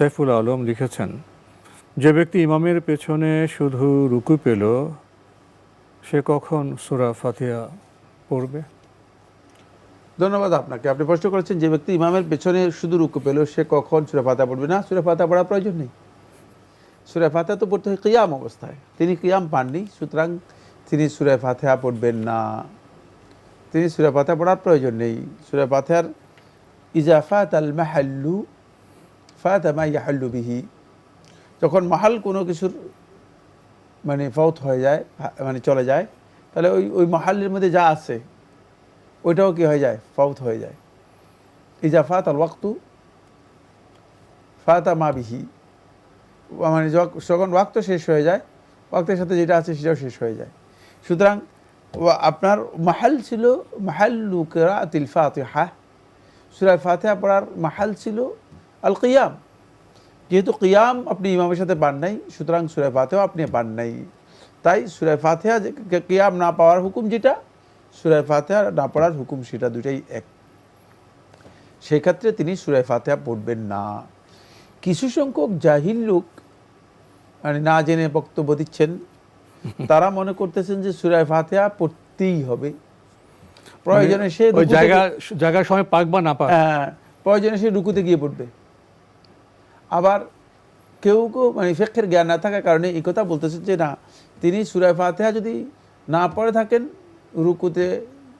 সাইফুল আলম লিখেছেন, যে ব্যক্তি ইমামের পেছনে শুধু রুকু পেল, সে কখন সুরা ফাতিয়া পড়বে? ধন্যবাদ আপনাকে। আপনি প্রশ্ন করেছেন, যে ব্যক্তি ইমামের পেছনে শুধু রুকু পেল, সে কখন সুরে ফাতা পড়বে? না, সুরে ফাতা পড়ার প্রয়োজন নেই। সুরে ফাতা তো পড়তে হয় কিয়াম অবস্থায়। তিনি কিয়াম পাননি, সুতরাং তিনি সুরে ফাতেহা পড়বেন না। তিনি সুরে ফাতেহা পড়ার প্রয়োজন নেই। সুরে ফাতেহার ইজাফাত আল মাহাল্লু ফাতামা ইয়াহাল্লু বিহি। যখন মাহাল কোনো কিছুর মানে ফৌত হয়ে যায় মানে চলে যায়, তাহলে ওই ওই মাহালের মধ্যে যা আছে, ওইটাও কি হয়ে যায়? ফৌত হয়ে যায়। ইজাফাত আল ওয়াক্তু, ফাতা মা বিহি। মানে যখ- যখন ওয়াক্ত শেষ হয়ে যায়, ওয়াক্তের সাথে যেটা আছে সেটাও শেষ হয়ে যায়। সুতরাং আপনার মাহাল ছিল মাহাল্লু কেরাতিল ফাতিহা। সুরায় ফাতিহা পড়ার মাহাল ছিল আল কিয়াম যেহেতু কিয়াম আপনি ইমামের সাথে পান নাই সুতরাং সুরায় ফাতেহাও আপনি পান নাই। তাই সুরায় ফাতেহা যে কিয়াম না পাওয়ার হুকুম যেটা সুরায় ফাতেহা না পড়ার হুকুম সেটা দুটাই এক। সেই ক্ষেত্রে তিনি সুরায় ফাতেহা পড়বেন না। কিছু সংখ্যক জাহিল লোক মানে না জেনে বক্তব্য দিচ্ছেন তারা মনে করতেছেন যে সুরায় ফাতেহা পড়তেই হবে। প্রয়োজনে সে রুকু থেকে- জায়গা জায়গার সময় পাক বা না পাক? হ্যাঁ প্রয়োজনে সে রুকুতে গিয়ে পড়বে। আবার কেউ কেউ মানে ফেকের জ্ঞান না থাকার কারণে এই কথা বলতেছেন যে না, তিনি সুরায় ফাতেহা যদি না পড়ে থাকেন, রুকুতে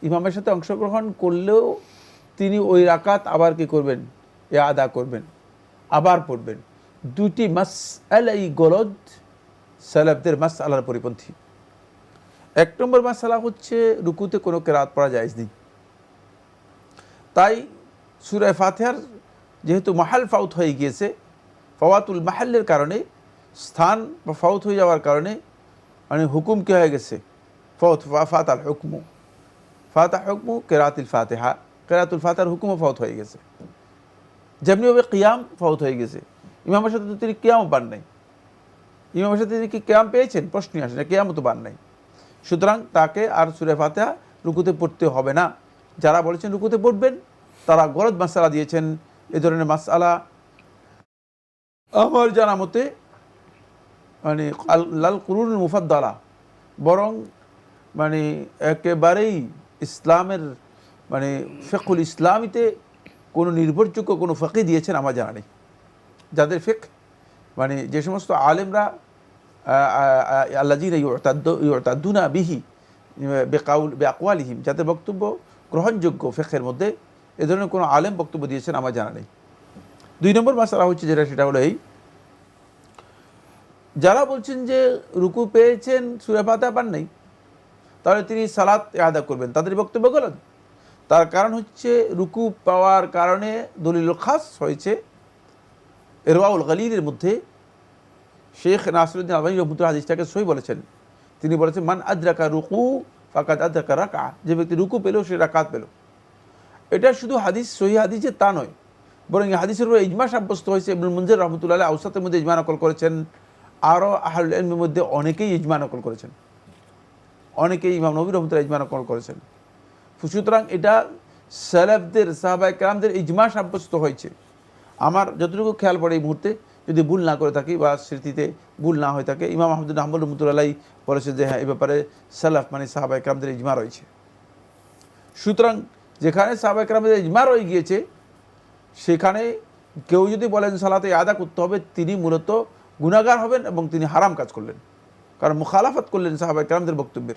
ইমামের সাথে অংশগ্রহণ করলেও তিনি ওই রাকাত আবার কি করবেন? এ আদা করবেন, আবার পড়বেন। দুটি মাস আলাই গলদ সালাবদের মাস আলার পরিপন্থী। এক নম্বর মাস মাসালা হচ্ছে রুকুতে কোনো কেরাত পড়া যায় নেই। তাই সুরায় ফাতেহার যেহেতু মাহাল ফাউত হয়ে গিয়েছে ফওয়াতুল মাহাল্লের কারণে, স্থান বা ফাউত হয়ে যাওয়ার কারণে মানে হুকুম কী হয়ে গেছে? ফৌত ফাতাল হুকমু। ফাতা হুকমু, কেরাতিল ফাতেহা। কেরাতুল ফাতার হুকুমও ফাউত হয়ে গেছে। যেমনিভাবে কিয়াম ফাউত হয়ে গেছে। ইমামের সাথে তো তিনি কিয়ামও পান নাই। ইমামের সাথে তিনি কি কিয়াম পেয়েছেন? প্রশ্নই আসে না, কিয়ামও তো পান নাই। সুতরাং তাকে আর সুরে ফাতেহা রুকুতে পড়তে হবে না। যারা বলেছেন রুকুতে পড়বেন, তারা গরদ মাসালা দিয়েছেন। এ ধরনের মাসালা আমার জানা মতে মানে লাল কুরুন মুফাদ্দালা, বরং মানে একেবারেই ইসলামের মানে ফেকুল ইসলামীতে কোনো নির্ভরযোগ্য, কোনো ফকি দিয়েছেন আমার জানা নেই। যাদের ফেক মানে যে সমস্ত আলেমরা আল্লাজির ইউতাদ্দুনা বিহি বেকাউল বেআকওয়ালিহিম যাদের বক্তব্য গ্রহণযোগ্য ফেকের মধ্যে, এ ধরনের কোনো আলেম বক্তব্য দিয়েছেন আমার জানা নেই। দুই নম্বর মাসালা হচ্ছে যেটা, সেটা হলো এই। যারা বলছেন যে রুকু পেয়েছেন, সুরে পাতা পান নাই, তাহলে তিনি সালাত আদা করবেন। তাদের বক্তব্য গলত। তার কারণ হচ্ছে রুকু পাওয়ার কারণে দলিল খাস হয়েছে। এরওয়াউল গালিলের মধ্যে শেখ নাসরুদ্দিন আলমাই রহমতুল হাদিসটাকে সই বলেছেন। তিনি বলেছেন, মান আদ্রাকা রুকু ফাকাত আদ্রাকা রাকা যে ব্যক্তি রুকু পেল, সে রাকাত পেল। এটা শুধু হাদিস, সহি হাদিস তা নয়। বরং হাদিসের উপর ইজমা সাব্যস্ত হয়েছে। ইবনুল মুনজির রহমতুল্লাহ আউসাতের মধ্যে ইজমা নকল করেছেন। আরও আহলুল ইলমের মধ্যে অনেকেই ইজমা নকল করেছেন। অনেকেই ইমাম নবী রহমতুল্লাহ ইজমা নকল করেছেন। সুতরাং এটা সালাফদের সাহাবাই কালামদের ইজমা সাব্যস্ত হয়েছে। আমার যতটুকু খেয়াল পড়ে এই মুহূর্তে, যদি ভুল না করে থাকি বা স্মৃতিতে ভুল না হয়ে থাকে, ইমাম আহমদুল আহমদ রহমতুল্লাহ বলেছে যে হ্যাঁ এই ব্যাপারে সালাফ মানে সাহাবাই কালামদের ইজমা রয়েছে। সুতরাং যেখানে সাহাবাই কালামদের ইজমা রয়ে গিয়েছে সেখানে কেউ যদি বলেন সালাতে আদা করতে হবে, তিনি মূলত গুণাগার হবেন এবং তিনি হারাম কাজ করলেন। কারণ মুখালাফত করলেন সাহাবাই কালামদের বক্তব্যের।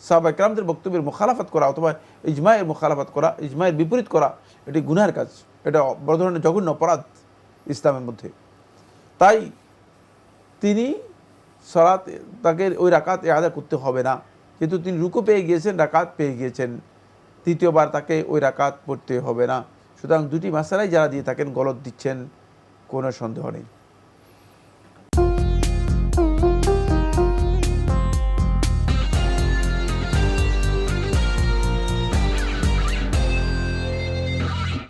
সাহাবাই কালামদের বক্তব্যের মুখালাফত করা অথবা ইজমায়ের মুখালাফত করা ইজমায়ের বিপরীত করা, এটি গুনার কাজ। এটা বড় ধরনের জঘন্য অপরাধ ইসলামের মধ্যে। তাই তিনি সরাত তাকে ওই রাকাত আদা করতে হবে না। কিন্তু তিনি রুকু পেয়ে গিয়েছেন, রাকাত পেয়ে গিয়েছেন। তৃতীয়বার তাকে ওই রাকাত পড়তে হবে না। সুতরাং দুটি মাসালাই যারা দিয়ে থাকেন গলত দিচ্ছেন কোনো সন্দেহ নেই।